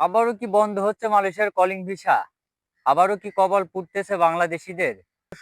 আবারও কি বন্ধ হচ্ছে মালয়েশিয়ার কলিং ভিসা আবারও কি কবল পুড়তেছে বাংলাদেশিদের?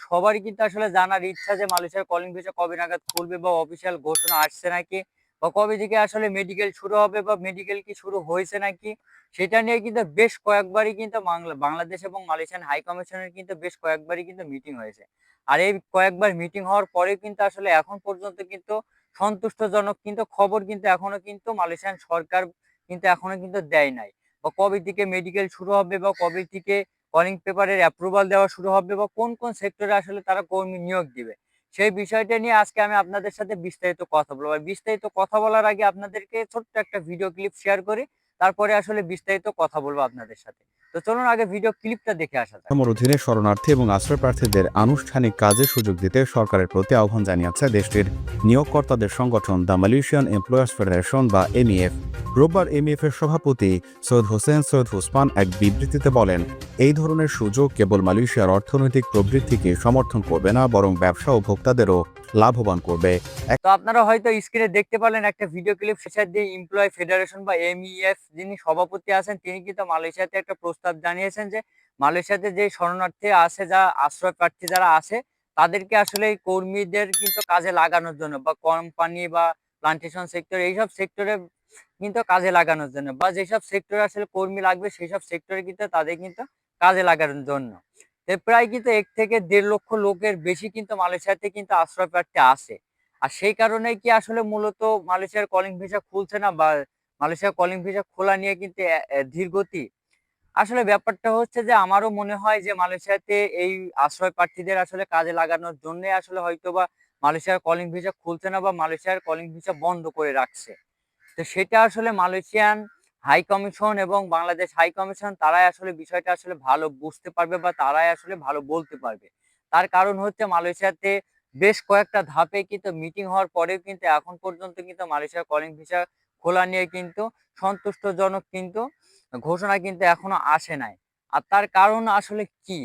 সবারই কিন্তু আসলে জানার ইচ্ছা যে মালয়েশিয়ার কলিং ভিসা কবে নাগাদ খুলবে বা অফিসিয়াল ঘোষণা আসছে নাকি? বা কবে থেকে আসলে মেডিকেল শুরু হবে বা মেডিকেল কি শুরু হয়েছে নাকি? সেটা নিয়ে কিন্তু বেশ কয়েকবারই কিন্তু বাংলাদেশ এবং মালয়েশিয়ান হাই কমিশনের কিন্তু বেশ কয়েকবারই কিন্তু মিটিং হয়েছে। আর এই কয়েকবার মিটিং হওয়ার পরেও কিন্তু আসলে এখন পর্যন্ত কিন্তু সন্তুষ্টজনক কিন্তু খবর কিন্তু এখনও কিন্তু মালয়েশিয়ান সরকার কিন্তু এখনও কিন্তু দেয় নাই। বা কবে থেকে মেডিকেল শুরু হবে বা কবে থেকে কলিং পেপারের অ্যাপ্রুভাল দেওয়া শুরু হবে বা কোন কোন সেক্টরে আসলে তারা কর্মী নিয়োগ দিবে, সেই বিষয়টা নিয়ে আজকে আমি আপনাদের সাথে বিস্তারিত কথা বলব। আর বিস্তারিত কথা বলার আগে আপনাদেরকে ছোট্ট একটা ভিডিও ক্লিপ শেয়ার করি। তারপরে আসলে বিস্তারিত কথা বলব আপনাদের সাথে। তো চলুন আগে ভিডিও ক্লিপটা দেখে আসা যাক। কাঠামোর অধীনে শরণার্থী এবং আশ্রয় প্রার্থীদের আনুষ্ঠানিক কাজে সুযোগ দিতে সরকারের প্রতি আহ্বান জানিয়েছে দেশটির নিয়োগকর্তাদের সংগঠন দ্য মালয়েশিয়ান এমপ্লয়ার্স ফেডারেশন বা এমইএফ রোববার এমইএফ এর সভাপতি সৈয়দ হোসেন সৈয়দ হুসমান এক বিবৃতিতে বলেন, এই ধরনের সুযোগ কেবল মালয়েশিয়ার অর্থনৈতিক প্রবৃদ্ধিকে সমর্থন করবে না, বরং ব্যবসা ও ভোক্তাদেরও লাভবান করবে। তো আপনারা হয়তো স্ক্রিনে দেখতে পারলেন, একটা ভিডিও ক্লিপ শেষের দিয়ে এমপ্লয় ফেডারেশন বা এমইএফ যিনি সভাপতি আছেন, তিনি কিন্তু মালয়েশিয়াতে একটা প্রস্তাব জানিয়েছেন যে, মালয়েশিয়াতে যে শরণার্থী আছে, যা আশ্রয় প্রার্থী যারা আছে, তাদেরকে আসলে কর্মীদের কিন্তু কাজে লাগানোর জন্য বা কোম্পানি বা প্লান্টেশন সেক্টর এইসব সেক্টরে কিন্তু কাজে লাগানোর জন্য বা যেসব সেক্টরে আসলে কর্মী লাগবে সেই সব সেক্টরে কিন্তু তাদের কিন্তু কাজে লাগানোর জন্য। প্রায় কিন্তু এক থেকে দেড় লক্ষ লোকের বেশি কিন্তু মালয়েশিয়াতে কিন্তু আশ্রয় প্রার্থী আছে। আর সেই কারণেই কি আসলে মূলত মালয়েশিয়ার কলিং ভিসা খুলছে না বা মালয়েশিয়ার কলিং ভিসা খোলা নিয়ে কিন্তু এ- এ, ধীর গতি? আসলে ব্যাপারটা হচ্ছে যে আমারও মনে হয় যে মালয়েশিয়াতে এই আশ্রয় প্রার্থীদের আসলে কাজে লাগানোর জন্য আসলে হয়তো বা মালয়েশিয়ার কলিং ভিসা খুলছে না বা মালয়েশিয়ার কলিং ভিসা বন্ধ করে রাখছে। তো সেটা আসলে মালয়েশিয়ান হাই কমিশন এবং বাংলাদেশ হাই কমিশন তারাই আসলে বিষয়টা আসলে ভালো বুঝতে পারবে বা তারাই আসলে ভালো বলতে পারবে। তার কারণ হচ্ছে মালয়েশিয়াতে বেশ কয়েকটা ধাপে কিন্তু মিটিং হওয়ার পরেও কিন্তু এখন পর্যন্ত কিন্তু মালয়েশিয়ার কলিং ভিসা খোলা নিয়ে কিন্তু সন্তুষ্টজনক কিন্তু ঘোষণা কিন্তু এখনও আসে নাই। আর তার কারণ আসলে কি?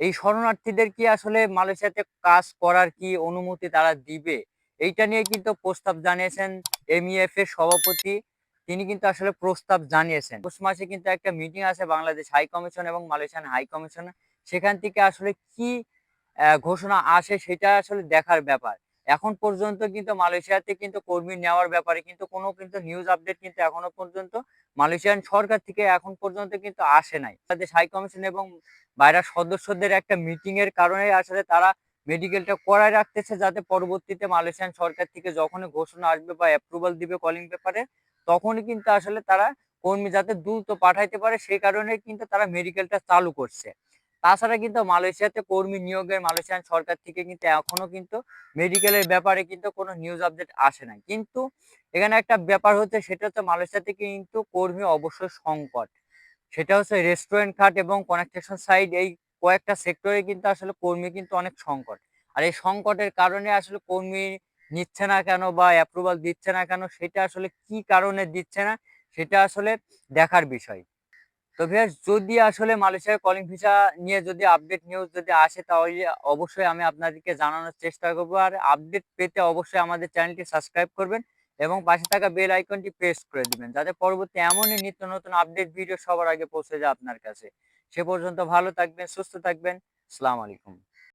এই শরণার্থীদের কি আসলে মালয়েশিয়াতে কাজ করার কি অনুমতি তারা দিবে? এইটা নিয়ে কিন্তু প্রস্তাব জানিয়েছেন এমইএফ এর সভাপতি তিনি কিন্তু আসলে প্রস্তাব জানিয়েছেন। পৌষ মাসে কিন্তু একটা মিটিং আছে বাংলাদেশ হাই কমিশন এবং মালয়েশিয়ান হাই কমিশন সেখান থেকে আসলে কি ঘোষণা আসে সেটা আসলে দেখার ব্যাপার। এখন পর্যন্ত কিন্তু মালয়েশিয়াতে কিন্তু কর্মী নেওয়ার ব্যাপারে কিন্তু কোনো কিন্তু নিউজ আপডেট কিন্তু এখনও পর্যন্ত মালয়েশিয়ান সরকার থেকে এখন পর্যন্ত কিন্তু আসে নাই। বাংলাদেশ হাই কমিশন এবং বাইরের সদস্যদের একটা মিটিং এর কারণে আসলে তারা মেডিকেলটা করায় রাখতেছে যাতে পরবর্তীতে মালয়েশিয়ান সরকার থেকে যখনই ঘোষণা আসবে বা অ্যাপ্রুভাল দিবে কলিং পেপারে তখনই কিন্তু আসলে তারা কর্মী যাতে দ্রুত পাঠাইতে পারে, সেই কারণে কিন্তু তারা মেডিকেলটা চালু করছে। তাছাড়া কিন্তু মালয়েশিয়াতে কর্মী নিয়োগের মালয়েশিয়ান সরকার থেকে কিন্তু এখনও কিন্তু মেডিকেলের ব্যাপারে কিন্তু কোনো নিউজ আপডেট আসে না কিন্তু এখানে একটা ব্যাপার হচ্ছে, সেটা হচ্ছে মালয়েশিয়াতে কিন্তু কর্মী অবশ্যই সংকট। সেটা হচ্ছে রেস্টুরেন্ট খাট এবং কনস্ট্রাকশন সাইড এই কয়েকটা সেক্টরে কিন্তু আসলে কর্মী কিন্তু অনেক সংকট। আর এই সংকটের কারণে আসলে কর্মী নিচ্ছে না কেন বা অ্যাপ্রুভাল দিচ্ছে না কেন, সেটা আসলে কি কারণে দিচ্ছে না, সেটা আসলে দেখার বিষয়। তো ভিউয়ার্স যদি আসলে মালয়েশিয়ার কলিং ভিসা নিয়ে যদি আপডেট নিউজ যদি আসে, তাহলে অবশ্যই আমি আপনাদেরকে জানানোর চেষ্টা করব। আর আপডেট পেতে অবশ্যই আমাদের চ্যানেলটি সাবস্ক্রাইব করবেন। এবং পাশে থাকা বেল আইকনটি প্রেস করে দিবেন, যাতে পরবর্তী এমনই নিত্য নতুন আপডেট ভিডিও সবার আগে পৌঁছে যায় আপনার কাছে। সে পর্যন্ত ভালো থাকবেন, সুস্থ থাকবেন সালাম আলাইকুম।